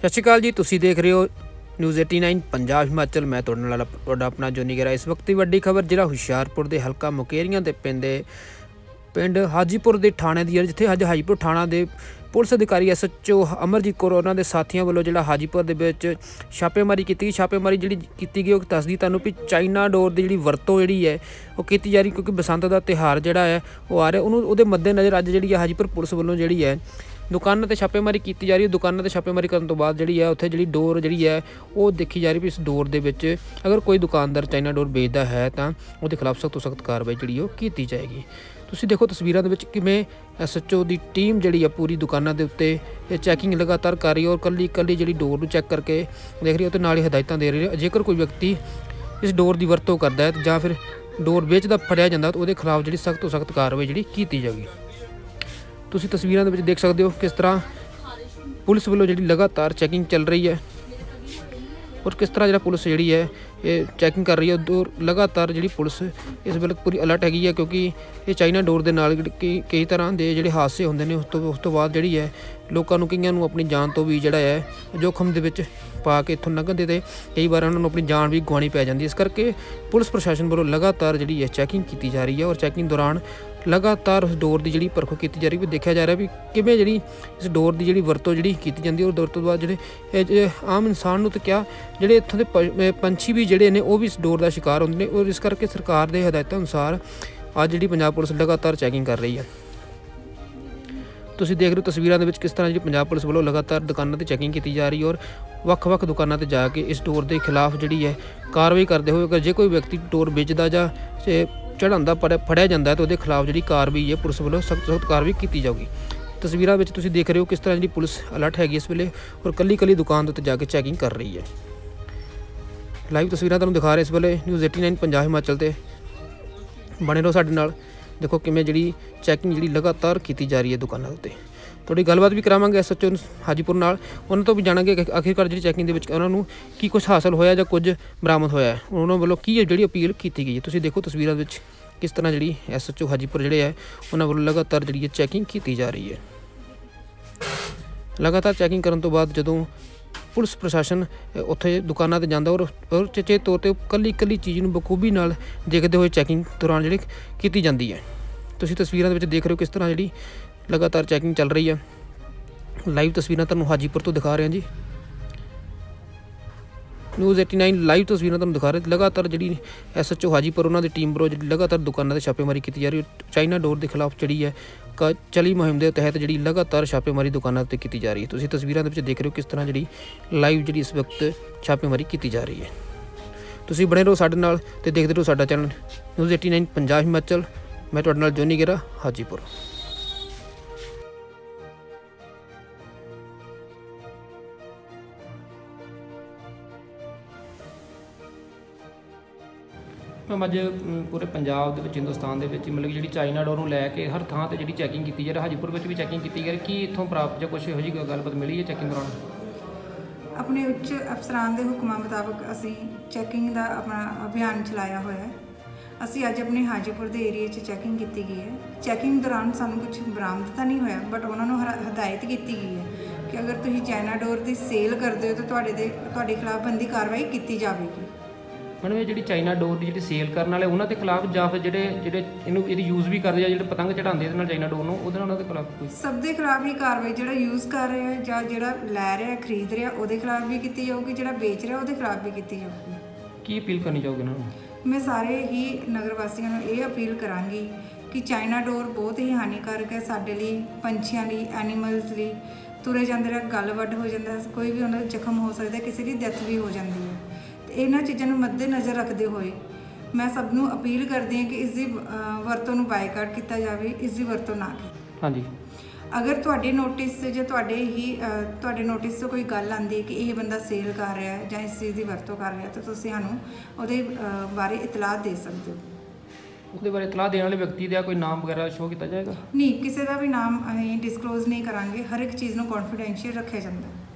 ਸਤਿ ਸ਼੍ਰੀ ਅਕਾਲ ਜੀ, ਤੁਸੀਂ ਦੇਖ ਰਹੇ ਹੋ ਨਿਊਜ਼ 89 ਪੰਜਾਬ ਹਿਮਾਚਲ। ਮੈਂ ਤੁਹਾਡੇ ਨਾਲ ਤੁਹਾਡਾ ਆਪਣਾ ਜੋਨੀ ਗਰਾ ਇਸ ਵਕਤ ਦੀ ਵੱਡੀ ਖਬਰ ਜਿਹੜਾ ਹੁਸ਼ਿਆਰਪੁਰ ਦੇ ਹਲਕਾ ਮੁਕੇਰੀਆਂ ਦੇ ਪਿੰਡ ਦੇ ਪਿੰਡ ਹਾਜੀਪੁਰ ਦੇ ਥਾਣੇ ਦੀ ਹੈ, ਜਿੱਥੇ ਅੱਜ ਹਾਜੀਪੁਰ ਥਾਣਾ ਦੇ ਪੁਲਿਸ ਅਧਿਕਾਰੀ ਐਸਐਚਓ ਅਮਰਜੀਤ ਕੌਰ ਉਹਨਾਂ ਦੇ ਸਾਥੀਆਂ ਵੱਲੋਂ ਜਿਹੜਾ ਹਾਜੀਪੁਰ ਦੇ ਵਿੱਚ ਛਾਪੇਮਾਰੀ ਕੀਤੀ ਗਈ। ਛਾਪੇਮਾਰੀ ਜਿਹੜੀ ਕੀਤੀ ਗਈ, ਉਹ ਦੱਸਦੀ ਤੁਹਾਨੂੰ ਵੀ ਚਾਈਨਾ ਡੋਰ ਦੀ ਜਿਹੜੀ ਵਰਤੋਂ ਜਿਹੜੀ ਹੈ, ਉਹ ਕੀਤੀ ਜਾ ਰਹੀ ਕਿਉਂਕਿ ਬਸੰਤ ਦਾ ਤਿਹਾਰ ਜਿਹੜਾ ਹੈ, ਉਹ ਆ ਰਿਹਾ। ਉਹਨੂੰ ਉਹਦੇ ਮੱਦੇ ਨਜ਼ਰ ਅੱਜ ਜਿਹੜੀ ਹੈ ਹਾਜੀਪੁਰ ਪੁਲਿਸ ਵੱਲੋਂ ਜਿਹੜੀ ਹੈ ਦੁਕਾਨਾਂ ਤੇ ਛਾਪੇਮਾਰੀ ਕੀਤੀ ਜਾ ਰਹੀ ਹੈ। ਦੁਕਾਨਾਂ ਤੇ ਛਾਪੇਮਾਰੀ ਕਰਨ ਤੋਂ ਬਾਅਦ ਜਿਹੜੀ ਹੈ, ਉੱਥੇ ਜਿਹੜੀ ਡੋਰ ਜਿਹੜੀ ਹੈ, ਉਹ ਦੇਖੀ ਜਾ ਰਹੀ ਵੀ ਇਸ ਡੋਰ ਦੇ ਵਿੱਚ ਅਗਰ ਕੋਈ ਦੁਕਾਨਦਾਰ ਚਾਈਨਾ ਡੋਰ ਵੇਚਦਾ ਹੈ, ਤਾਂ ਉਹਦੇ ਖਿਲਾਫ ਸਖਤ ਤੋਂ ਸਖਤ ਕਾਰਵਾਈ ਜਿਹੜੀ ਉਹ ਕੀਤੀ ਜਾਏਗੀ। ਤੁਸੀਂ ਦੇਖੋ ਤਸਵੀਰਾਂ ਦੇ ਵਿੱਚ ਕਿਵੇਂ ਐਸਐਚਓ ਦੀ ਟੀਮ ਜਿਹੜੀ ਆ, ਪੂਰੀ ਦੁਕਾਨਾਂ ਦੇ ਉੱਤੇ ਇਹ ਚੈਕਿੰਗ ਲਗਾਤਾਰ ਕਰ ਰਹੀ ਹੈ ਔਰ ਕੱਲੀ ਕੱਲੀ ਜਿਹੜੀ ਡੋਰ ਨੂੰ ਚੈੱਕ ਕਰਕੇ ਦੇਖ ਰਹੀ ਹੈ ਤੇ ਨਾਲ ਹੀ ਹਦਾਇਤਾਂ ਦੇ ਰਹੀ ਹੈ। ਜੇਕਰ ਕੋਈ ਵਿਅਕਤੀ ਇਸ ਡੋਰ ਦੀ ਵਰਤੋਂ ਕਰਦਾ ਹੈ ਜਾਂ ਫਿਰ ਡੋਰ ਵੇਚਦਾ, ਫੜਿਆ ਜਾਂਦਾ ਤਾਂ ਉਹਦੇ ਖਿਲਾਫ ਜਿਹੜੀ ਸਖਤ ਤੋਂ ਸਖਤ ਕਾਰਵਾਈ ਜਿਹੜੀ ਕੀਤੀ ਜਾਵੇਗੀ ਤੁਸੀਂ ਤਸਵੀਰਾਂ ਦੇ ਵਿੱਚ ਦੇਖ ਸਕਦੇ ਹੋ ਕਿਸ ਤਰ੍ਹਾਂ ਪੁਲਿਸ ਵੱਲੋਂ ਜਿਹੜੀ ਲਗਾਤਾਰ ਚੈਕਿੰਗ ਚੱਲ ਰਹੀ ਹੈ ਔਰ ਕਿਸ ਤਰ੍ਹਾਂ ਜਿਹੜਾ ਪੁਲਿਸ ਜਿਹੜੀ ਹੈ, ਇਹ ਚੈਕਿੰਗ ਕਰ ਰਹੀ ਹੈ ਔਰ ਲਗਾਤਾਰ ਜਿਹੜੀ ਪੁਲਿਸ ਇਸ ਵੇਲੇ ਪੂਰੀ ਅਲਰਟ ਹੈਗੀ ਹੈ ਕਿਉਂਕਿ ਇਹ ਚਾਈਨਾ ਡੋਰ ਦੇ ਨਾਲ ਕਈ ਕਈ ਤਰ੍ਹਾਂ ਦੇ ਜਿਹੜੇ ਹਾਦਸੇ ਹੁੰਦੇ ਨੇ, ਉਸ ਤੋਂ ਉਸ ਤੋਂ ਬਾਅਦ ਜਿਹੜੀ ਹੈ ਲੋਕਾਂ ਨੂੰ ਕਈਆਂ ਨੂੰ ਆਪਣੀ ਜਾਨ ਤੋਂ ਵੀ ਜਿਹੜਾ ਹੈ ਜੋਖਮ ਦੇ ਵਿੱਚ ਪਾ ਕੇ ਇੱਥੋਂ ਲੰਘਣ ਦੇ ਤੇ ਕਈ ਵਾਰ ਉਹਨਾਂ ਨੂੰ ਆਪਣੀ ਜਾਨ ਵੀ ਗਵਾਉਣੀ ਪੈ ਜਾਂਦੀ ਹੈ। ਇਸ ਕਰਕੇ ਪੁਲਿਸ ਪ੍ਰਸ਼ਾਸਨ ਵੱਲੋਂ ਲਗਾਤਾਰ ਜਿਹੜੀ ਹੈ ਚੈਕਿੰਗ ਕੀਤੀ ਜਾ ਰਹੀ ਹੈ ਔਰ ਚੈਕਿੰਗ ਦੌਰਾਨ ਲਗਾਤਾਰ ਉਸ ਡੋਰ ਦੀ ਜਿਹੜੀ ਪਰਖ ਕੀਤੀ ਜਾ ਰਹੀ, ਵੀ ਦੇਖਿਆ ਜਾ ਰਿਹਾ ਵੀ ਕਿਵੇਂ ਜਿਹੜੀ ਇਸ ਡੋਰ ਦੀ ਜਿਹੜੀ ਵਰਤੋਂ ਜਿਹੜੀ ਕੀਤੀ ਜਾਂਦੀ ਹੈ, ਔਰ ਡੋਰ ਤੋਂ ਬਾਅਦ ਜਿਹੜੇ ਇਹ ਆਮ ਇਨਸਾਨ ਨੂੰ ਤਾਂ ਕਿਹਾ ਜਿਹੜੇ ਇੱਥੋਂ ਦੇ ਪ- ਪੰਛੀ ਵੀ ਜਿਹੜੇ ਨੇ, ਉਹ ਵੀ ਇਸ ਡੋਰ ਦਾ ਸ਼ਿਕਾਰ ਹੁੰਦੇ ਨੇ, ਔਰ ਇਸ ਕਰਕੇ ਸਰਕਾਰ ਦੇ ਹਦਾਇਤਾਂ ਅਨੁਸਾਰ ਅੱਜ ਜਿਹੜੀ ਪੰਜਾਬ ਪੁਲਿਸ ਲਗਾਤਾਰ ਚੈਕਿੰਗ ਕਰ ਰਹੀ ਹੈ। ਤੁਸੀਂ ਦੇਖ ਰਹੇ ਹੋ ਤਸਵੀਰਾਂ ਦੇ ਵਿੱਚ ਕਿਸ ਤਰ੍ਹਾਂ ਜਿਹੜੀ ਪੰਜਾਬ ਪੁਲਿਸ ਵੱਲੋਂ ਲਗਾਤਾਰ ਦੁਕਾਨਾਂ ਤੇ ਚੈਕਿੰਗ ਕੀਤੀ ਜਾ ਰਹੀ ਹੈ, ਔਰ ਵੱਖ-ਵੱਖ ਦੁਕਾਨਾਂ ਤੇ ਜਾ ਕੇ ਇਸ ਡੋਰ ਦੇ ਖਿਲਾਫ ਜਿਹੜੀ ਹੈ ਕਾਰਵਾਈ ਕਰਦੇ ਹੋਏ ਅਗਰ ਜੇ ਕੋਈ ਵਿਅਕਤੀ ਡੋਰ ਵੇਚਦਾ ਜਾਂ ਚੜਾਉਂਦਾ ਫੜਿਆ ਜਾਂਦਾ ਹੈ ਉਹਦੇ ਖਿਲਾਫ ਜਿਹੜੀ ਕਾਰਵਾਈ ਹੈ, ਪੁਲਿਸ ਵੱਲੋਂ ਸਖਤ ਸਖਤ ਕਾਰਵਾਈ ਕੀਤੀ ਜਾਊਗੀ। ਤਸਵੀਰਾਂ ਵਿੱਚ ਤੁਸੀਂ ਦੇਖ ਰਹੇ ਹੋ ਕਿਸ ਤਰ੍ਹਾਂ ਜਿਹੜੀ ਪੁਲਿਸ ਅਲਰਟ ਹੈਗੀ ਇਸ ਵੇਲੇ ਔਰ ਕੱਲੀ ਕੱਲੀ ਦੁਕਾਨ ਦੇ ਉੱਤੇ ਜਾ ਕੇ ਚੈਕਿੰਗ ਕਰ ਰਹੀ ਹੈ। ਲਾਈਵ ਤਸਵੀਰਾਂ ਤੁਹਾਨੂੰ ਦਿਖਾ ਰਹੇ ਇਸ ਵੇਲੇ ਨਿਊਜ਼ 89 ਪੰਜਾਬ ਹਿਮਾਚਲ ਤੇ। ਬਣੇ ਰਹੋ ਸਾਡੇ ਨਾਲ। ਦੇਖੋ ਕਿਵੇਂ ਜਿਹੜੀ ਚੈਕਿੰਗ ਜਿਹੜੀ ਲਗਾਤਾਰ ਕੀਤੀ ਜਾ ਰਹੀ ਹੈ ਦੁਕਾਨਾਂ ਉੱਤੇ। ਤੁਹਾਡੀ ਗੱਲਬਾਤ ਵੀ ਕਰਾਵਾਂਗੇ ਐਸਐਚਓ ਹਾਜੀਪੁਰ ਨਾਲ। ਉਹਨਾਂ ਤੋਂ ਵੀ ਜਾਣਾਂਗੇ ਕਿ ਆਖਿਰਕਾਰ ਜਿਹੜੀ ਚੈਕਿੰਗ ਦੇ ਵਿੱਚ ਉਹਨਾਂ ਨੂੰ ਕੀ ਕੁਝ ਹਾਸਲ ਹੋਇਆ ਜਾਂ ਕੁਝ ਬਰਾਮਦ ਹੋਇਆ ਉਹਨਾਂ ਵੱਲੋਂ ਕੀ ਜਿਹੜੀ ਅਪੀਲ ਕੀਤੀ ਗਈ ਹੈ? ਤੁਸੀਂ ਦੇਖੋ ਤਸਵੀਰਾਂ ਵਿੱਚ ਕਿਸ ਤਰ੍ਹਾਂ ਜਿਹੜੀ ਐਸਐਚਓ ਹਾਜੀਪੁਰ ਜਿਹੜੇ ਹੈ, ਉਹਨਾਂ ਵੱਲੋਂ ਲਗਾਤਾਰ ਜਿਹੜੀ ਹੈ ਚੈਕਿੰਗ ਕੀਤੀ ਜਾ ਰਹੀ ਹੈ। ਲਗਾਤਾਰ ਚੈਕਿੰਗ ਕਰਨ ਤੋਂ ਬਾਅਦ ਜਦੋਂ ਪੁਲਿਸ ਪ੍ਰਸ਼ਾਸਨ ਉੱਥੇ ਦੁਕਾਨਾਂ ਤੇ ਜਾਂਦਾ ਔਰ ਔਰ ਚੇਚੇ ਤੌਰ ਤੇ ਕੱਲੀ ਕੱਲੀ ਚੀਜ਼ ਨੂੰ ਬਖੂਬੀ ਨਾਲ ਦੇਖਦੇ ਹੋਏ ਚੈਕਿੰਗ ਦੌਰਾਨ ਜਿਹੜੀ ਕੀਤੀ ਜਾਂਦੀ ਹੈ। ਤੁਸੀਂ ਤਸਵੀਰਾਂ ਦੇ ਵਿੱਚ ਦੇਖ ਰਹੇ ਹੋ ਕਿਸ ਤਰ੍ਹਾਂ ਜਿਹੜੀ ਲਗਾਤਾਰ ਚੈਕਿੰਗ ਚੱਲ ਰਹੀ ਹੈ। ਲਾਈਵ ਤਸਵੀਰਾਂ ਤੁਹਾਨੂੰ ਹਾਜੀਪੁਰ ਤੋਂ ਦਿਖਾ ਰਹੇ ਹਾਂ ਜੀ। ਨਿਊਜ਼ 89 ਲਾਈਵ ਤਸਵੀਰਾਂ ਤੁਹਾਨੂੰ ਦਿਖਾ ਰਹੇ ਲਗਾਤਾਰ ਜਿਹੜੀ ਐਸਐਚਓ ਹਾਜੀਪੁਰ, ਉਹਨਾਂ ਦੀ ਟੀਮ ਵੱਲੋਂ ਜਿਹੜੀ ਲਗਾਤਾਰ ਦੁਕਾਨਾਂ ਤੇ ਛਾਪੇਮਾਰੀ ਕੀਤੀ ਜਾ ਰਹੀ ਹੈ। ਚਾਈਨਾ ਡੋਰ ਦੇ ਖਿਲਾਫ ਜਿਹੜੀ ਹੈ ਕ- ਚਲੀ ਮੁਹਿੰਮ ਦੇ ਤਹਿਤ ਜਿਹੜੀ ਲਗਾਤਾਰ ਛਾਪੇਮਾਰੀ ਦੁਕਾਨਾਂ ਤੇ ਕੀਤੀ ਜਾ ਰਹੀ ਹੈ। ਤੁਸੀਂ ਤਸਵੀਰਾਂ ਦੇ ਵਿੱਚ ਦੇਖ ਰਹੇ ਹੋ ਕਿਸ ਤਰ੍ਹਾਂ ਜਿਹੜੀ ਲਾਈਵ ਜਿਹੜੀ ਇਸ ਵਕਤ ਛਾਪੇਮਾਰੀ ਕੀਤੀ ਜਾ ਰਹੀ ਹੈ। ਤੁਸੀਂ ਬਣੇ ਰਹੋ ਸਾਡੇ ਨਾਲ ਤੇ ਦੇਖਦੇ ਰਹੋ ਸਾਡਾ ਚੈਨਲ ਨਿਊਜ਼ 89 ਪੰਜਾਬ, ਹਿਮਾਚਲ। ਮੈਂ ਤੁਹਾਡੇ ਨਾਲ ਜੋਨੀ ਗੇਰਾ, ਹਾਜੀਪੁਰ। ਮੈਮ ਅੱਜ ਪੂਰੇ ਪੰਜਾਬ ਦੇ ਵਿੱਚ, ਹਿੰਦੁਸਤਾਨ ਦੇ ਵਿੱਚ, ਮਤਲਬ ਕਿ ਜਿਹੜੀ ਚਾਈਨਾ ਡੋਰ ਨੂੰ ਲੈ ਕੇ ਹਰ ਥਾਂ ਤੇ ਜਿਹੜੀ ਚੈਕਿੰਗ ਕੀਤੀ ਜਾ ਰਹੀ, ਹਾਜੀਪੁਰ ਵਿੱਚ ਵੀ ਚੈਕਿੰਗ ਕੀਤੀ ਜਾ ਰਹੀ, ਕੀ ਇੱਥੋਂ ਪ੍ਰਾਪਤ ਜਾਂ ਕੁਝ ਇਹੋ ਜਿਹੀ ਗੱਲਬਾਤ ਮਿਲੀ ਹੈ ਚੈਕਿੰਗ ਦੌਰਾਨ? ਆਪਣੇ ਉੱਚ ਅਫਸਰਾਂ ਦੇ ਹੁਕਮਾਂ ਮੁਤਾਬਕ ਅਸੀਂ ਚੈਕਿੰਗ ਦਾ ਆਪਣਾ ਅਭਿਆਨ ਚਲਾਇਆ ਹੋਇਆ ਹੈ। ਅਸੀਂ ਅੱਜ ਆਪਣੇ ਹਾਜੀਪੁਰ ਦੇ ਏਰੀਆ 'ਚ ਚੈਕਿੰਗ ਕੀਤੀ ਗਈ ਹੈ। ਚੈਕਿੰਗ ਦੌਰਾਨ ਸਾਨੂੰ ਕੁਝ ਬਰਾਮਦ ਤਾਂ ਨਹੀਂ ਹੋਇਆ ਬਟ ਉਹਨਾਂ ਨੂੰ ਹਰਾ- ਹਦਾਇਤ ਕੀਤੀ ਗਈ ਹੈ ਕਿ ਅਗਰ ਤੁਸੀਂ ਚਾਈਨਾ ਡੋਰ ਦੀ ਸੇਲ ਕਰਦੇ ਹੋ, ਤਾਂ ਤੁਹਾਡੇ ਦੇ, ਤੁਹਾਡੇ ਖਿਲਾਫ ਬੰਦੀ ਕਾਰਵਾਈ ਕੀਤੀ ਜਾਵੇਗੀ। ਮੈਡਮ ਇਹ ਜਿਹੜੀ ਚਾਈਨਾ ਡੋਰ ਦੀ ਜਿਹੜੀ ਸੇਲ ਕਰਨ ਵਾਲੇ ਉਹਨਾਂ ਦੇ ਖਿਲਾਫ ਜਾਂ ਫਿਰ ਜਿਹੜੇ ਜਿਹੜੇ ਇਹਨੂੰ ਇਹਦੀ ਯੂਜ਼ ਵੀ ਕਰਦੇ ਆ ਜਿਹੜੇ ਪਤੰਗ ਚੜਾਉਂਦੇ ਇਹਦੇ ਨਾਲ ਚਾਈਨਾ ਡੋਰ ਨੂੰ ਉਹਦੇ ਨਾਲ ਉਹਨਾਂ ਦੇ ਖਿਲਾਫ ਕੋਈ? ਸਭ ਦੇ ਖਿਲਾਫ ਹੀ ਕਾਰਵਾਈ ਜਿਹੜਾ ਯੂਜ਼ ਕਰ ਰਿਹਾ ਜਾਂ ਜਿਹੜਾ ਲੈ ਰਿਹਾ ਖਰੀਦ ਰਿਹਾ ਉਹਦੇ ਖਿਲਾਫ ਵੀ ਕੀਤੀ ਜਾਊਗੀ ਜਿਹੜਾ ਵੇਚ ਰਿਹਾ ਉਹਦੇ ਖਿਲਾਫ ਵੀ ਕੀਤੀ ਜਾਊਗੀ। ਕੀ ਅਪੀਲ ਕਰਨੀ ਚਾਹੋਗੇ ਇਹਨਾਂ ਨੂੰ? ਮੈਂ ਸਾਰੇ ਹੀ ਨਗਰ ਵਾਸੀਆਂ ਨੂੰ ਇਹ ਅਪੀਲ ਕਰਾਂਗੀ ਕਿ ਚਾਈਨਾ ਡੋਰ ਬਹੁਤ ਹੀ ਹਾਨੀਕਾਰਕ ਹੈ ਸਾਡੇ ਲਈ ਪੰਛੀਆਂ ਲਈ ਐਨੀਮਲਸ ਲਈ। ਤੁਰੇ ਜਾਂਦੇ ਰਹਿ ਗਲ ਵੱਡ ਹੋ ਜਾਂਦਾ ਕੋਈ ਵੀ ਉਹਨਾਂ ਦਾ ਜ਼ਖਮ ਹੋ ਸਕਦਾ ਕਿਸੇ ਦੀ ਡੈਥ ਵੀ ਹੋ ਜਾਂਦੀ ਹੈ। ਇਹਨਾਂ ਚੀਜ਼ਾਂ ਨੂੰ ਮੱਦੇਨਜ਼ਰ ਰੱਖਦੇ ਹੋਏ ਮੈਂ ਸਭ ਨੂੰ ਅਪੀਲ ਕਰਦੀ ਹਾਂ ਕਿ ਇਸ ਦੀ ਵਰਤੋਂ ਨੂੰ ਬਾਈਕਾਟ ਕੀਤਾ ਜਾਵੇ ਇਸ ਦੀ ਵਰਤੋਂ ਨਾ ਕੀਤੀ ਹਾਂਜੀ। ਅਗਰ ਤੁਹਾਡੇ ਨੋਟਿਸ ਤੇ ਜਾਂ ਤੁਹਾਡੇ ਹੀ ਤੁਹਾਡੇ ਨੋਟਿਸ ਤੋਂ ਕੋਈ ਗੱਲ ਆਂਦੀ ਹੈ ਕਿ ਇਹ ਬੰਦਾ ਸੇਲ ਕਰ ਰਿਹਾ ਹੈ ਜਾਂ ਇਸ ਚੀਜ਼ ਦੀ ਵਰਤੋਂ ਕਰ ਰਿਹਾ ਤਾਂ ਤੁਸੀਂ ਸਾਨੂੰ ਉਹਦੇ ਬਾਰੇ ਇਤਲਾਹ ਦੇ ਸਕਦੇ ਹੋ। ਉਹਦੇ ਬਾਰੇ ਇਤਲਾਹ ਦੇਣ ਵਾਲੇ ਵਿਅਕਤੀ ਦਾ ਕੋਈ ਨਾਮ ਵਗੈਰਾ ਸ਼ੋਅ ਕੀਤਾ ਜਾਏਗਾ? ਨਹੀਂ ਕਿਸੇ ਦਾ ਵੀ ਨਾਮ ਅਸੀਂ ਡਿਸਕਲੋਜ਼ ਨਹੀਂ ਕਰਾਂਗੇ। ਹਰ ਇੱਕ ਚੀਜ਼ ਨੂੰ ਕੌਨਫੀਡੈਂਸ਼ੀਅਲ ਰੱਖਿਆ ਜਾਂਦਾ ਹੈ।